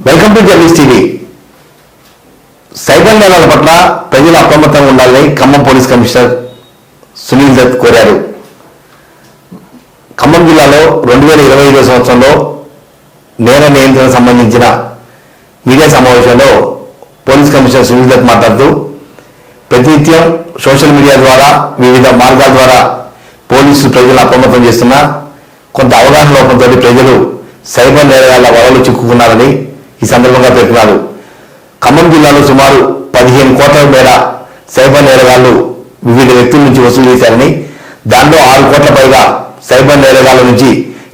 Welcome to journeys TV cyber నేరాల పట్ల ప్రజలు అప్రమత్తంగా ఉండాలని ఖమ్మం పోలీస్ కమిషనర్ సునీల్ దత్ కోరారు. ఖమ్మం జిల్లాలో రెండు వేల ఇరవై ఐదో సంవత్సరంలో నేర నియంత్రణ సంబంధించిన మీడియా సమావేశంలో పోలీస్ కమిషనర్ సునీల్ దత్ మాట్లాడుతూ ప్రతినిత్యం సోషల్ మీడియా ద్వారా వివిధ మార్గాల ద్వారా పోలీసులు ప్రజలను అప్రమత్తం చేస్తున్నా కొంత అవగాహన లోపంతో ప్రజలు సైబర్ నేరాల వలలు చిక్కుకున్నారని ఈ సందర్భంగా పేర్కొన్నారు. ఖమ్మం జిల్లాలో సుమారు పదిహేను కోట్ల మేర సైబర్ నేరగాళ్ళు వివిధ వ్యక్తుల నుంచి వసూలు చేశారని దాంట్లో ఆరు కోట్ల పైగా సైబర్ నేరగాళ్ళ నుంచి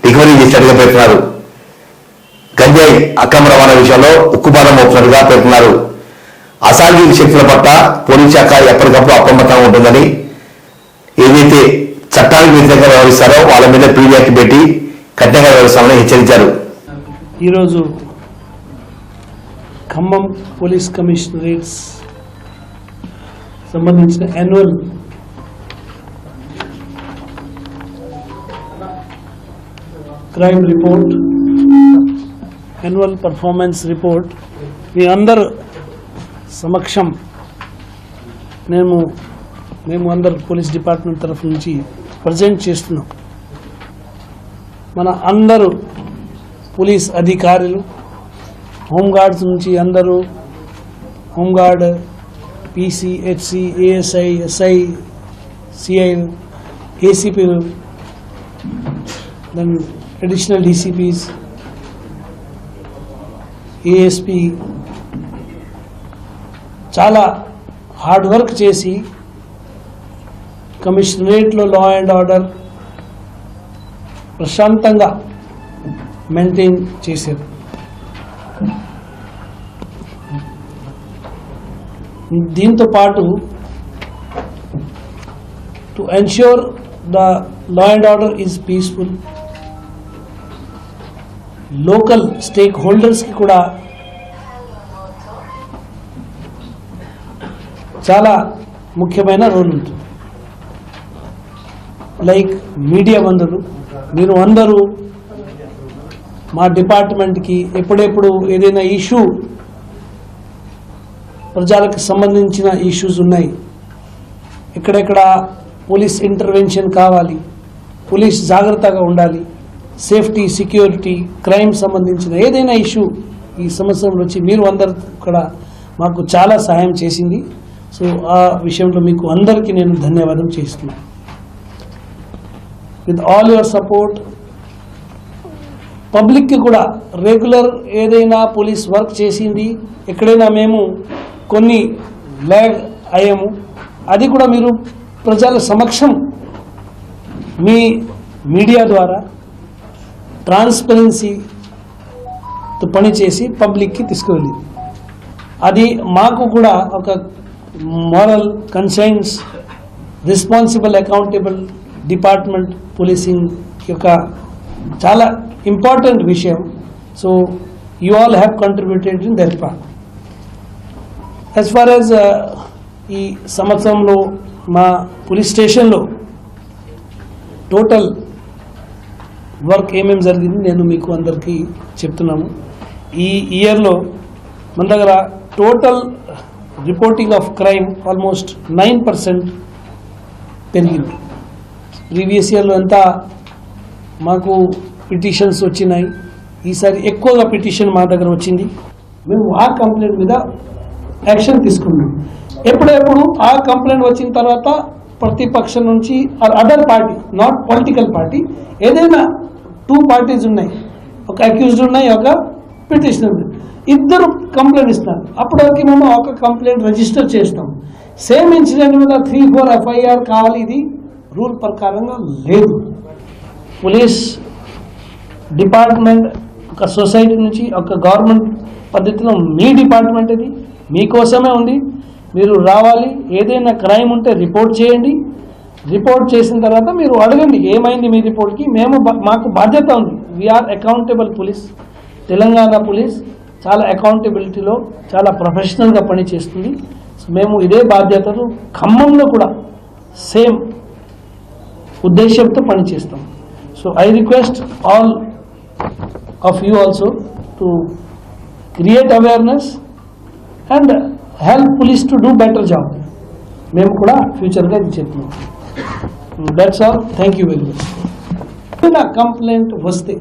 రికవరీ చేసినట్టుగా పేర్కొన్నారు. గంజాయి అక్రమ రవాణా విషయంలో ఉక్కుపాదం అవుతున్నట్టుగా పేర్కొన్నారు. అసాంఘిక శక్తుల పట్ల పోలీస్ శాఖ ఎప్పటికప్పుడు అప్రమత్తంగా ఉంటుందని ఏదైతే చట్టానికి వ్యతిరేకంగా వ్యవహరిస్తారో వాళ్ళ మీద పీడియాకి పెట్టి కఠినంగా వ్యవహరిస్తామని హెచ్చరించారు. ఈరోజు ఖమ్మం పోలీస్ కమిషనరేట్స్ సంబంధించిన annual crime report annual performance report. మీ అందరు సమక్షం మేము మేము అందరు పోలీస్ డిపార్ట్మెంట్ తరఫు నుంచి ప్రజెంట్ చేస్తున్నాం. మన అందరూ పోలీస్ అధికారులు హోంగార్డ్స్ నుంచి అందరూ home guard PC HC ASI SI CI ఏసీపీలు then additional DCPs ASP చాలా హార్డ్ వర్క్ చేసి కమిషనరేట్లో లా అండ్ ఆర్డర్ ప్రశాంతంగా మెయింటైన్ చేశారు. దీంతో పాటు to ensure the law and order is peaceful local stake హోల్డర్స్కి కూడా చాలా ముఖ్యమైన రోల్ ఉంటుంది. లైక్ మీడియా బంధువులు మీరు అందరూ మా డిపార్ట్మెంట్కి ఎప్పుడెప్పుడు ఏదైనా ఇష్యూ ప్రజలకు సంబంధించిన ఇష్యూస్ ఉన్నాయి ఎక్కడెక్కడ పోలీస్ ఇంటర్వెన్షన్ కావాలి పోలీస్ జాగ్రత్తగా ఉండాలి సేఫ్టీ సెక్యూరిటీ క్రైమ్ సంబంధించిన ఏదైనా ఇష్యూ ఈ సంవత్సరంలో వచ్చి మీరు అందరు కూడా మాకు చాలా సహాయం చేసింది. సో ఆ విషయంలో మీకు అందరికీ నేను ధన్యవాదం చేస్తున్నాను. విత్ ఆల్ యువర్ సపోర్ట్ పబ్లిక్కి కూడా రెగ్యులర్ ఏదైనా పోలీస్ వర్క్ చేసింది ఎక్కడైనా మేము కొన్ని ల్యాగ్ అయ్యాము. అది కూడా మీరు ప్రజల సమక్షం మీ మీడియా ద్వారా ట్రాన్స్పరెన్సీతో పనిచేసి పబ్లిక్కి తీసుకువెళ్ళి. అది మాకు కూడా ఒక moral conscience responsible accountable department policing యొక్క చాలా ఇంపార్టెంట్ విషయం. So you all have contributed in that part as far as ఈ సంవత్సరంలో మా పోలీస్ స్టేషన్లో టోటల్ వర్క్ ఏమేమి జరిగింది నేను మీకు అందరికీ చెప్తున్నాము ఈ ఇయర్లో మన దగ్గర total reporting of crime almost nine percent పెరిగింది. ప్రీవియస్ ఇయర్లో ఎంత మాకు పిటిషన్స్ వచ్చినాయి ఈసారి ఎక్కువగా పిటిషన్ మా దగ్గర వచ్చింది మేము ఆ కంప్లైంట్ మీద యాక్షన్ తీసుకున్నాం ఎప్పుడెప్పుడు ఆ కంప్లైంట్ వచ్చిన తర్వాత ప్రతిపక్షం నుంచి other party not political party ఏదైనా టూ పార్టీస్ ఉన్నాయి ఒక అక్యూజ్డ్ ఉన్నాయి ఒక పిటిషన్ ఉంది ఇద్దరు కంప్లైంట్ ఇస్తారు అప్పటివరకు మేము ఒక కంప్లైంట్ రిజిస్టర్ చేస్తాం సేమ్ ఇన్సిడెంట్ మీద త్రీ ఫోర్ ఎఫ్ఐఆర్ కావాలి ఇది రూల్ ప్రకారంగా లేదు పోలీస్ డిపార్ట్మెంట్ ఒక సొసైటీ నుంచి ఒక గవర్నమెంట్ పద్ధతిలో మీ డిపార్ట్మెంట్ ఇది మీకోసమే ఉంది. మీరు రావాలి ఏదైనా క్రైమ్ ఉంటే రిపోర్ట్ చేయండి. రిపోర్ట్ చేసిన తర్వాత మీరు అడగండి ఏమైంది మీ రిపోర్ట్కి? మేము మాకు బాధ్యత ఉంది. We're accountable police Telangana police చాలా అకౌంటబిలిటీలో చాలా ప్రొఫెషనల్గా పనిచేస్తుంది. మేము ఇదే బాధ్యతను ఖమ్మంలో కూడా సేమ్ ఉద్దేశంతో పనిచేస్తాం. So I request all of you also to create awareness and help police to do better job మేము కూడా ఫ్యూచర్గా ఇది చెప్తున్నాం that's all thank you very much complaint వస్తే